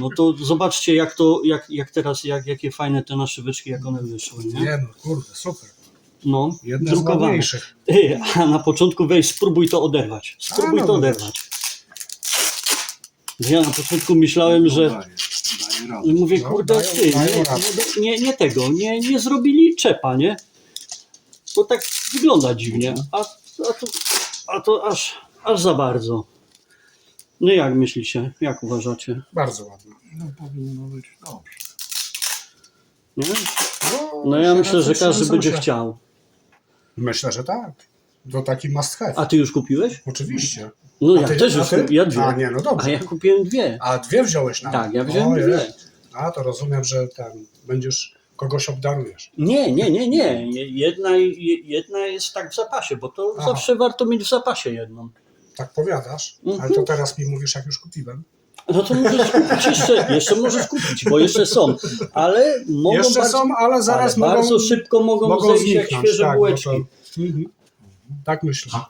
No to zobaczcie, jak to, jak, jak teraz, jak, jakie fajne te naszyweczki, jak one wyszły, nie? Nie no, kurde, super. No, Jedne z drukowane. ładniejszych. Ty, a na początku weź, spróbuj to oderwać. Spróbuj A, no to no oderwać. Ja na początku myślałem, że Daje, daje radę. I mówię, No, kurde, dają- ty, dają nie, nie, nie tego, nie, nie zrobili czepa, nie? Bo tak wygląda dziwnie, a, a, to, a to aż, aż za bardzo. No jak myślicie, jak uważacie? Bardzo ładne. No powinno być dobrze. Nie? No, No ja myślę, że każdy będzie chciał. Myślę, że tak. To taki must have. A ty już kupiłeś? Oczywiście. No A ja ty- też a już ty? kupiłem, ja dwie. A nie, no dobrze. A ja kupiłem dwie. A dwie wziąłeś na Tak, ja wziąłem dwie. A to rozumiem, że ten będziesz kogoś obdarujesz. Nie, nie, nie, nie. Jedna, jedna jest tak w zapasie, bo to Aha. zawsze warto mieć w zapasie jedną. Tak powiadasz, Mhm. ale to teraz mi mówisz, jak już kupiłem. No to możesz kupić jeszcze, jeszcze możesz kupić, bo jeszcze są, ale mogą Jeszcze bardzo, są, ale zaraz ale mogą, bardzo szybko mogą, mogą zejść jak świeże tak, bułeczki. no to- Mhm. Tak myślę.